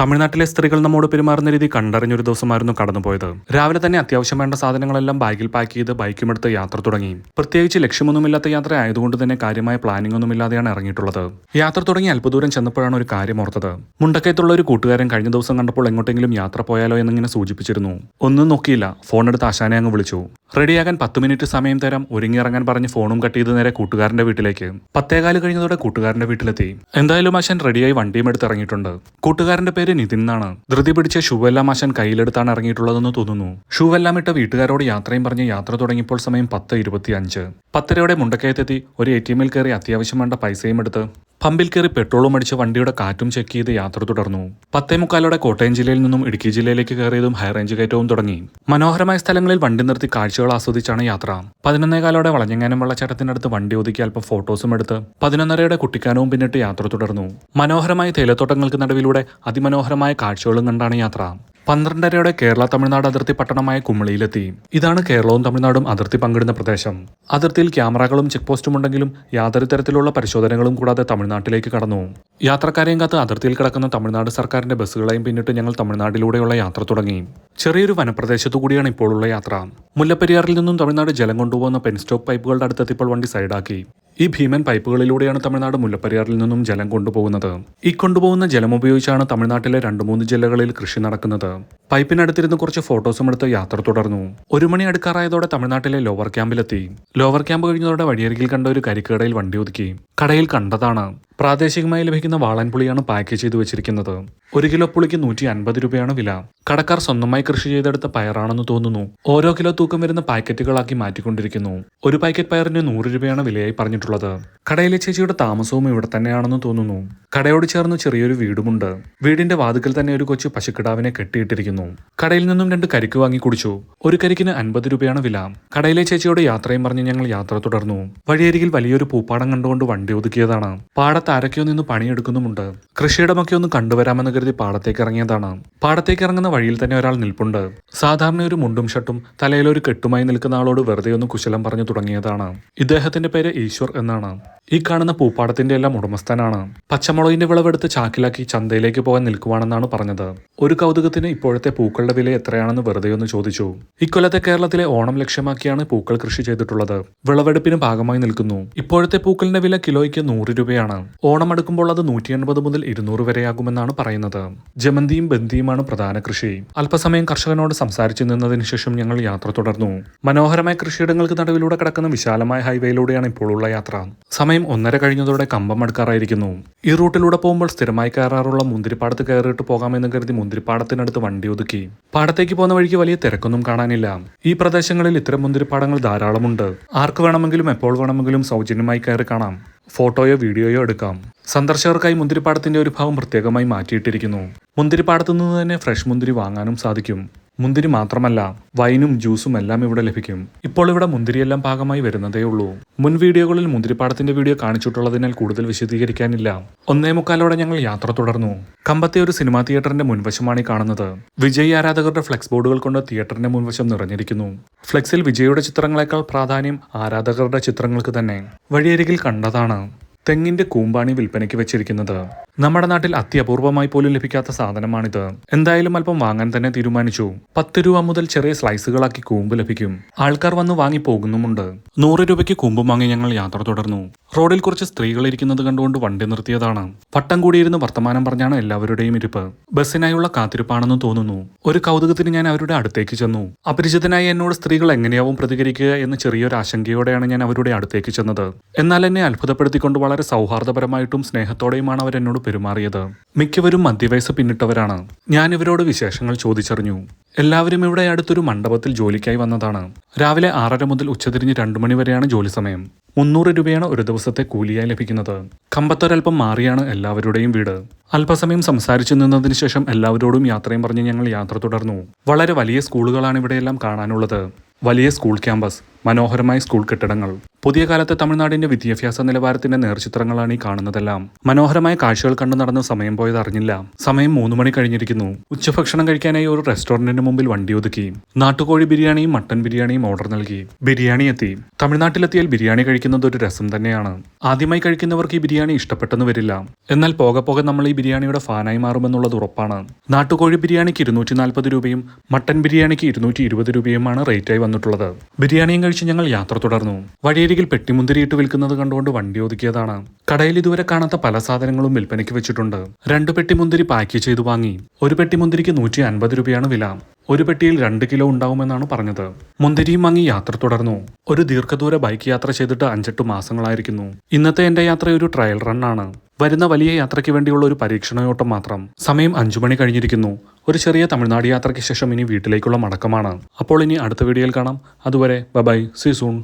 തമിഴ്നാട്ടിലെ സ്ത്രീകൾ നമ്മോട് പെരുമാറുന്ന രീതി കണ്ടറിഞ്ഞൊരു ദിവസമായിരുന്നു കടന്നുപോയത്. രാവിലെ തന്നെ അത്യാവശ്യം വേണ്ട സാധനങ്ങളെല്ലാം ബാഗിൽ പാക്ക് ചെയ്ത് ബൈക്കുമെടുത്ത് യാത്ര തുടങ്ങി. പ്രത്യേകിച്ച് ലക്ഷ്യമൊന്നുമില്ലാത്ത യാത്ര ആയതുകൊണ്ട് തന്നെ കാര്യമായ പ്ലാനിംഗ് ഒന്നുമില്ലാതെയാണ് ഇറങ്ങിയിട്ടുള്ളത്. യാത്ര തുടങ്ങി അല്പദൂരം ചെന്നപ്പോഴാണ് ഒരു കാര്യം ഓർത്തത്. മുണ്ടക്കയത്തുള്ള ഒരു കൂട്ടുകാരൻ കഴിഞ്ഞ ദിവസം കണ്ടപ്പോൾ എങ്ങോട്ടെങ്കിലും യാത്ര പോയാലോ എന്നിങ്ങനെ സൂചിപ്പിച്ചിരുന്നു. ഒന്നും നോക്കിയില്ല. ഫോൺ എടുത്ത് ആശാനെ അങ്ങ് വിളിച്ചു. റെഡിയാകാൻ പത്ത് മിനിറ്റ് സമയം തരാം. ഒരുങ്ങിയിറങ്ങാൻ പറഞ്ഞ് ഫോണും കട്ട് ചെയ്ത് നേരെ കൂട്ടുകാരന്റെ വീട്ടിലേക്ക്. പത്തേകാൽ കഴിഞ്ഞതോടെ കൂട്ടുകാരന്റെ വീട്ടിലെത്തി. എന്തായാലും ആശാൻ റെഡിയായി വണ്ടിയും എടുത്ത് ഇറങ്ങിയിട്ടുണ്ട്. കൂട്ടുകാരന്റെ പേര് നിതിൻ എന്നാണ്. ധൃതി പിടിച്ച ഷൂവെല്ലാം മാശൻ കയ്യിലെടുത്താണ് ഇറങ്ങിയിട്ടുള്ളതെന്ന് തോന്നുന്നു. ഷൂവെല്ലാം ഇട്ട വീട്ടുകാരോട് യാത്രയും പറഞ്ഞ് യാത്ര തുടങ്ങിയപ്പോൾ സമയം പത്ത് ഇരുപത്തി അഞ്ച് പത്തരയോടെ മുണ്ടക്കയത്തെത്തി ഒരു എ ടി എമ്മിൽ കയറി അത്യാവശ്യം വേണ്ട പൈസയും എടുത്ത് പമ്പിൽ കയറി പെട്രോളും അടിച്ച് വണ്ടിയുടെ കാറ്റും ചെക്ക് ചെയ്ത് യാത്ര തുടർന്നു. പത്തേ മുക്കാലോടെ കോട്ടയം ജില്ലയിൽ നിന്നും ഇടുക്കി ജില്ലയിലേക്ക് കയറിയതും ഹൈറേഞ്ച് കയറ്റവും തുടങ്ങി. മനോഹരമായ സ്ഥലങ്ങളിൽ വണ്ടി നിർത്തി കാഴ്ചകൾ ആസ്വദിച്ചാണ് യാത്ര. പതിനൊന്നേകാലോടെ വളഞ്ഞങ്ങാനം വെള്ളച്ചാട്ടത്തിനടുത്ത് വണ്ടി ഒതുക്കി അല്പം ഫോട്ടോസും എടുത്ത് പതിനൊന്നരയുടെ കുട്ടിക്കാനവും പിന്നിട്ട് യാത്ര തുടർന്നു. മനോഹരമായ തേയിലത്തോട്ടങ്ങൾക്ക് നടുവിലൂടെ അതിമനോഹരമായ കാഴ്ചകളും കണ്ടാണ് യാത്ര. പന്ത്രണ്ടരയോടെ കേരള തമിഴ്നാട് അതിർത്തി പട്ടണമായ കുമളിയിലെത്തി. ഇതാണ് കേരളവും തമിഴ്നാടും അതിർത്തി പങ്കിടുന്ന പ്രദേശം. അതിർത്തിയിൽ ക്യാമറകളും ചെക്ക് പോസ്റ്റും ഉണ്ടെങ്കിലും യാതൊരു തരത്തിലുള്ള പരിശോധനകളും കൂടാതെ തമിഴ്നാട്ടിലേക്ക് കടന്നു. യാത്രക്കാരെയും കാത്ത് അതിർത്തിയിൽ കിടക്കുന്ന തമിഴ്നാട് സർക്കാരിന്റെ ബസ്സുകളെയും പിന്നിട്ട് ഞങ്ങൾ തമിഴ്നാട്ടിലൂടെയുള്ള യാത്ര തുടങ്ങി. ചെറിയൊരു വനപ്രദേശത്തു കൂടിയാണ് ഇപ്പോഴുള്ള യാത്ര. മുല്ലപ്പെരിയാറിൽ നിന്നും തമിഴ്നാട് ജലം കൊണ്ടുപോകുന്ന പെൻ സ്റ്റോപ്പ് പൈപ്പുകളുടെ അടുത്തെത്തിയപ്പോൾ വണ്ടി സൈഡാക്കി. ഈ ഭീമൻ പൈപ്പുകളിലൂടെയാണ് തമിഴ്നാട് മുല്ലപ്പെരിയാറിൽ നിന്നും ജലം കൊണ്ടുപോകുന്നത്. ഈ കൊണ്ടുപോകുന്ന ജലം ഉപയോഗിച്ചാണ് തമിഴ്നാട്ടിലെ രണ്ട് മൂന്ന് ജില്ലകളിൽ കൃഷി നടക്കുന്നത്. പൈപ്പിനടുത്തിരുന്ന് കുറച്ച് ഫോട്ടോസും എടുത്ത് യാത്ര തുടർന്നു. ഒരു മണി അടുക്കാറായതോടെ തമിഴ്നാട്ടിലെ ലോവർ ക്യാമ്പിലെത്തി. ലോവർ ക്യാമ്പ് കഴിഞ്ഞതോടെ വഴിയരികിൽ കണ്ട ഒരു കരിക്കടയിൽ വണ്ടി ഒതുക്കി. കടയിൽ കണ്ടതാണ്. പ്രാദേശികമായി ലഭിക്കുന്ന വാളൻപുളിയാണ് പാക്കേജ് ചെയ്തു വെച്ചിരിക്കുന്നത്. ഒരു കിലോ പുളിക്ക് നൂറ്റി അൻപത് രൂപയാണ് വില. കടക്കാർ സ്വന്തമായി കൃഷി ചെയ്തെടുത്ത പയറാണെന്ന് തോന്നുന്നു. ഓരോ കിലോ തൂക്കം വരുന്ന പാക്കറ്റുകളാക്കി മാറ്റിക്കൊണ്ടിരിക്കുന്നു. ഒരു പാക്കറ്റ് പയറിന് നൂറ് രൂപയാണ് വിലയായി പറഞ്ഞിട്ടുള്ളത്. കടയിലെ ചേച്ചിയുടെ താമസവും ഇവിടെ തന്നെയാണെന്ന് തോന്നുന്നു. കടയോട് ചേർന്ന് ചെറിയൊരു വീടുമുണ്ട്. വീടിന്റെ വാതുക്കൽ തന്നെ ഒരു കൊച്ചു പശുക്കിടാവിനെ കെട്ടിയിട്ടിരിക്കുന്നു. കടയിൽ നിന്നും രണ്ട് കരിക്ക് വാങ്ങി കുടിച്ചു. ഒരു കരിക്കിന് അൻപത് രൂപയാണ് വില. കടയിലെ ചേച്ചിയോട് യാത്രയും പറഞ്ഞ് ഞങ്ങൾ യാത്ര തുടർന്നു. വഴിയരികിൽ വലിയൊരു പൂപ്പാടം കണ്ടുകൊണ്ട് വണ്ടി ഒതുക്കിയതാണ്. പാടത്ത് ആരൊക്കെയോ നിന്ന് പണിയെടുക്കുന്നുമുണ്ട്. കൃഷിയിടമൊക്കെ ഒന്ന് കണ്ടുവരാമെന്ന് കരുതി പാടത്തേക്ക് ഇറങ്ങിയതാണ് പാടത്തേക്ക് ഇറങ്ങുന്ന വഴിയിൽ തന്നെ ഒരാൾ നിൽപ്പുണ്ട്. സാധാരണ ഒരു മുണ്ടും ഷർട്ടും തലയിൽ ഒരു കെട്ടുമായി നിൽക്കുന്ന ആളോട് വെറുതെ ഒന്ന് കുശലം പറഞ്ഞു തുടങ്ങിയതാണ്. ഇദ്ദേഹത്തിന്റെ പേര് ഈശ്വർ എന്നാണ്. ഈ കാണുന്ന പൂപ്പാടത്തിന്റെ എല്ലാം ഉടമസ്ഥനാണ്. പച്ചമുളകിന്റെ വിളവെടുത്ത് ചാക്കിലാക്കി ചന്തയിലേക്ക് പോകാൻ നിൽക്കുവാണെന്നാണ് പറഞ്ഞത്. ഒരു കൗതുകത്തിന് ഇപ്പോഴത്തെ പൂക്കളുടെ വില എത്രയാണെന്ന് വെറുതെ ഒന്ന് ചോദിച്ചു. ഇക്കൊല്ലത്തെ കേരളത്തിലെ ഓണം ലക്ഷ്യമാക്കിയാണ് പൂക്കൾ കൃഷി ചെയ്തിട്ടുള്ളത്. വിളവെടുപ്പിന് ഭാഗമായി നിൽക്കുന്നു. ഇപ്പോഴത്തെ പൂക്കളിന്റെ വില കിലോയ്ക്ക് നൂറ് രൂപയാണ്. ഓണം അടുക്കുമ്പോൾ അത് നൂറ്റി എൺപത് മുതൽ ഇരുന്നൂറ് വരെയാകുമെന്നാണ് പറയുന്നത്. ജമന്തിയും ബന്തിയുമാണ് പ്രധാന കൃഷി അല്പസമയം കർഷകനോട് സംസാരിച്ചു നിന്നതിന് ശേഷം ഞങ്ങൾ യാത്ര തുടർന്നു. മനോഹരമായ കൃഷിയിടങ്ങൾക്ക് നടുവിലൂടെ കിടക്കുന്ന വിശാലമായ ഹൈവേയിലൂടെയാണ് ഇപ്പോഴുള്ള യാത്ര. സമയം ഒന്നര കഴിഞ്ഞതോടെ കമ്പം അടുക്കാറായിരിക്കുന്നു. ഈ റൂട്ടിലൂടെ പോകുമ്പോൾ സ്ഥിരമായി കയറാറുള്ള മുന്തിരിപ്പാടത്ത് കയറിയിട്ട് പോകാമെന്ന് കരുതി മുന്തിരിപ്പാടത്തിനടുത്ത് വണ്ടി ഒതുക്കി. പാടത്തേക്ക് പോകുന്ന വഴിക്ക് വലിയ തിരക്കൊന്നും കാണാനില്ല. ഈ പ്രദേശങ്ങളിൽ ഇത്തരം മുന്തിരിപ്പാടങ്ങൾ ധാരാളമുണ്ട്. ആർക്ക് വേണമെങ്കിലും എപ്പോൾ വേണമെങ്കിലും സൗജന്യമായി കയറി കാണാം. ഫോട്ടോയോ വീഡിയോയോ എടുക്കാം. സന്ദർശകർക്കായി മുന്തിരിപ്പാടത്തിന്റെ ഒരു ഭാഗം പ്രത്യേകമായി മാറ്റിയിട്ടിരിക്കുന്നു. മുന്തിരിപ്പാടത്തു നിന്ന് തന്നെ ഫ്രഷ് മുന്തിരി വാങ്ങാനും സാധിക്കും. മുന്തിരി മാത്രമല്ല വൈനും ജ്യൂസും എല്ലാം ഇവിടെ ലഭിക്കും. ഇപ്പോൾ ഇവിടെ മുന്തിരിയെല്ലാം ഭാഗമായി വരുന്നതേ ഉള്ളൂ. മുൻ വീഡിയോകളിൽ മുന്തിരിപ്പാടത്തിന്റെ വീഡിയോ കാണിച്ചിട്ടുള്ളതിനാൽ കൂടുതൽ വിശദീകരിക്കാനില്ല. ഒന്നേ മുക്കാലോടെ ഞങ്ങൾ യാത്ര തുടർന്നു. കമ്പത്തെ ഒരു സിനിമാ തിയേറ്ററിന്റെ മുൻവശമാണ് കാണുന്നത്. വിജയ് ആരാധകരുടെ ഫ്ലെക്സ് ബോർഡുകൾ കൊണ്ട് തിയേറ്ററിന്റെ മുൻവശം നിറഞ്ഞിരിക്കുന്നു. ഫ്ലെക്സിൽ വിജയുടെ ചിത്രങ്ങളെക്കാൾ പ്രാധാന്യം ആരാധകരുടെ ചിത്രങ്ങൾക്ക് തന്നെ. വഴിയരികിൽ കണ്ടതാണ് തെങ്ങിന്റെ കൂമ്പാണി വിൽപ്പനയ്ക്ക് വെച്ചിരിക്കുന്നത്. നമ്മുടെ നാട്ടിൽ അത്യപൂർവമായി പോലും ലഭിക്കാത്ത സാധനമാണിത്. എന്തായാലും അല്പം വാങ്ങാൻ തന്നെ തീരുമാനിച്ചു. പത്ത് രൂപ മുതൽ ചെറിയ സ്ലൈസുകളാക്കി കൂമ്പ് ലഭിക്കും. ആൾക്കാർ വന്ന് വാങ്ങി പോകുന്നുമുണ്ട് നൂറ് രൂപയ്ക്ക് കൂമ്പ് വാങ്ങി ഞങ്ങൾ യാത്ര തുടർന്നു. റോഡിൽ കുറച്ച് സ്ത്രീകൾ ഇരിക്കുന്നത് കണ്ടുകൊണ്ട് വണ്ടി നിർത്തിയതാണ്. വട്ടം കൂടിയിരുന്ന് വർത്തമാനം പറഞ്ഞാണ് എല്ലാവരുടെയും ഇരിപ്പ്. ബസ്സിനായുള്ള കാത്തിരിപ്പാണെന്ന് തോന്നുന്നു. ഒരു കൗതുകത്തിന് ഞാൻ അവരുടെ അടുത്തേക്ക് ചെന്നു. അപരിചിതനായി എന്നോട് സ്ത്രീകൾ എങ്ങനെയാവും പ്രതികരിക്കുക എന്ന് ചെറിയൊരു ആശങ്കയോടെയാണ് ഞാൻ അവരുടെ അടുത്തേക്ക് ചെന്നത്. എന്നാൽ എന്നെ അത്ഭുതപ്പെടുത്തിക്കൊണ്ട് വളരെ സൗഹാർദ്ദപരമായിട്ടും സ്നേഹത്തോടെയുമാണ് അവർ എന്നോട് പെരുമാറിയത്. മിക്കവരും മധ്യവയസ്സ് പിന്നിട്ടവരാണ്. ഞാൻ ഇവരോട് വിശേഷങ്ങൾ ചോദിച്ചറിഞ്ഞു. എല്ലാവരും ഇവിടെ അടുത്തൊരു മണ്ഡപത്തിൽ ജോലിക്കായി വന്നതാണ്. രാവിലെ ആറര മുതൽ ഉച്ചതിരിഞ്ഞ് രണ്ടു മണി വരെയാണ് ജോലി സമയം. മുന്നൂറ് രൂപയാണ് ഒരു ദിവസത്തെ കൂലിയായി ലഭിക്കുന്നത്. കമ്പത്തൊരൽപ്പം മാറിയാണ് എല്ലാവരുടെയും വീട്. അല്പസമയം സംസാരിച്ചു നിന്നതിന് ശേഷം എല്ലാവരോടും യാത്രയും പറഞ്ഞ് ഞങ്ങൾ യാത്ര തുടർന്നു. വളരെ വലിയ സ്കൂളുകളാണ് ഇവിടെയെല്ലാം കാണാനുള്ളത്. വലിയ സ്കൂൾ ക്യാമ്പസ്. മനോഹരമായ സ്കൂൾ കെട്ടിടങ്ങൾ. പുതിയ കാലത്തെ തമിഴ്നാടിന്റെ വിദ്യാഭ്യാസ നിലവാരത്തിന്റെ നേർചിത്രങ്ങളാണ് ഈ കാണുന്നതെല്ലാം. മനോഹരമായ കാഴ്ചകൾ കണ്ടു നടന്ന സമയം പോയത് അറിഞ്ഞില്ല. സമയം മൂന്ന് മണി കഴിഞ്ഞിരിക്കുന്നു. ഉച്ചഭക്ഷണം കഴിക്കാനായി ഒരു റെസ്റ്റോറന്റിന് മുമ്പിൽ വണ്ടി ഒതുക്കി. നാട്ടുകോഴി ബിരിയാണിയും മട്ടൻ ബിരിയാണിയും ഓർഡർ നൽകി. ബിരിയാണി എത്തി. തമിഴ്നാട്ടിലെത്തിയാൽ ബിരിയാണി കഴിക്കുന്നത് ഒരു രസം തന്നെയാണ്. ആദ്യമായി കഴിക്കുന്നവർക്ക് ഈ ബിരിയാണി ഇഷ്ടപ്പെട്ടെന്ന് വരില്ല. എന്നാൽ പോകെ പോകെ നമ്മൾ ഈ ബിരിയാണിയുടെ ഫാനായി മാറുമെന്നുള്ളത് ഉറപ്പാണ്. നാട്ടുകോഴി ബിരിയാണിക്ക് ഇരുന്നൂറ്റി നാൽപ്പത് രൂപയും മട്ടൻ ബിരിയാണിക്ക് ഇരുന്നൂറ്റി ഇരുപത് രൂപയുമാണ് റേറ്റായി വന്നിട്ടുള്ളത്. ബിരിയാണിയും കഴിച്ച് ഞങ്ങൾ യാത്ര തുടർന്നു. വഴിയരികിൽ പെട്ടിമുന്തിരിയിട്ട് വിൽക്കുന്നത് കണ്ടുകൊണ്ട് വണ്ടി ഒതുക്കിയതാണ്. കടയിൽ ഇതുവരെ കാണാത്ത പല സാധനങ്ങളും വിൽപ്പനയ്ക്ക് വെച്ചിട്ടുണ്ട്. രണ്ട് പെട്ടിമുന്തിരി പാക്ക് ചെയ്തു വാങ്ങി. ഒരു പെട്ടിമുന്തിരിക്ക് നൂറ്റി അൻപത് രൂപയാണ് വില. ഒരു പെട്ടിയിൽ രണ്ട് കിലോ ഉണ്ടാവുമെന്നാണ് പറഞ്ഞത്. മുന്തിരിയും വാങ്ങി യാത്ര തുടർന്നു. ഒരു ദീർഘദൂര ബൈക്ക് യാത്ര ചെയ്തിട്ട് അഞ്ചെട്ട് മാസങ്ങളായിരിക്കുന്നു. ഇന്നത്തെ എന്റെ യാത്ര ഒരു ട്രയൽ റണ്ണാണ്. വരുന്ന വലിയ യാത്രയ്ക്ക് വേണ്ടിയുള്ള ഒരു പരീക്ഷണയോട്ടം മാത്രം. സമയം അഞ്ചു മണി കഴിഞ്ഞിരിക്കുന്നു. ഒരു ചെറിയ തമിഴ്നാട് യാത്രയ്ക്ക് ശേഷം ഇനി വീട്ടിലേക്കുള്ള മടക്കമാണ്. അപ്പോൾ ഇനി അടുത്ത വീഡിയോയിൽ കാണാം. അതുവരെ ബൈ സി സൂൺ